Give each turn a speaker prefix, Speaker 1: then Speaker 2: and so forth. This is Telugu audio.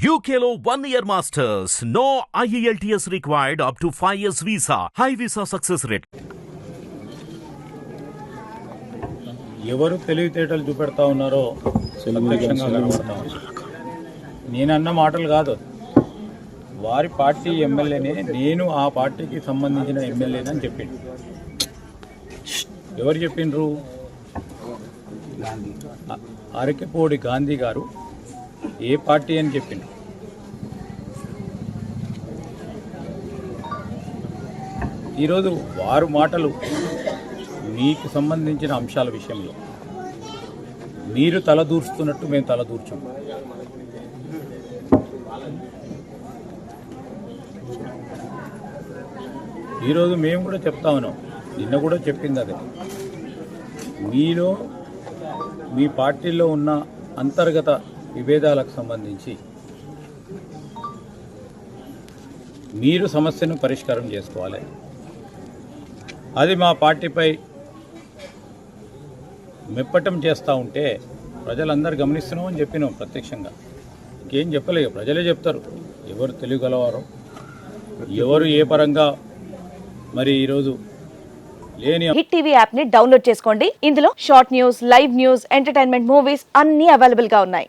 Speaker 1: One year masters. No E IELTS required up to 5 years visa. High visa success rate.
Speaker 2: ఎవరు తెలివితేటలు చూపెడతా ఉన్నారో ఉంది. నేనన్న మాటలు కాదు వారి పార్టీ ఎమ్మెల్యేనే నేను ఆ పార్టీకి సంబంధించిన ఎమ్మెల్యేనని చెప్పిండు ఎవరు చెప్పిండ్రు అరకెపోడి గాంధీ గారు ఏ పార్టీ అని చెప్పిండు? ఈరోజు వారు మాటలు మీకు సంబంధించిన అంశాల విషయంలో. మీరు తలదూర్చుతున్నట్టు మేము తలదూర్చాం ఈరోజు మేము కూడా చెప్తా ఉన్నాం. నిన్న కూడా చెప్పింది అదే. మీలో మీ పార్టీలో ఉన్న అంతర్గత విభేదాలకు సంబంధించి మీరు సమస్యను పరిష్కారం చేసుకోవాలి. అది మా పార్టీపై మెప్పటం చేస్తూ ఉంటే ప్రజలందరూ గమనిస్తున్నామని చెప్పినాం ప్రత్యక్షంగా. ఇంకేం చెప్పలేదు ప్రజలే చెప్తారు. ఎవరు తెలియగలవారో ఎవరు ఏ పరంగా మరి ఈరోజు లేని
Speaker 3: హిట్ టీవీ యాప్ని డౌన్లోడ్ చేసుకోండి. ఇందులో short news live news entertainment movies అన్ని అవైలబుల్గా ఉన్నాయి.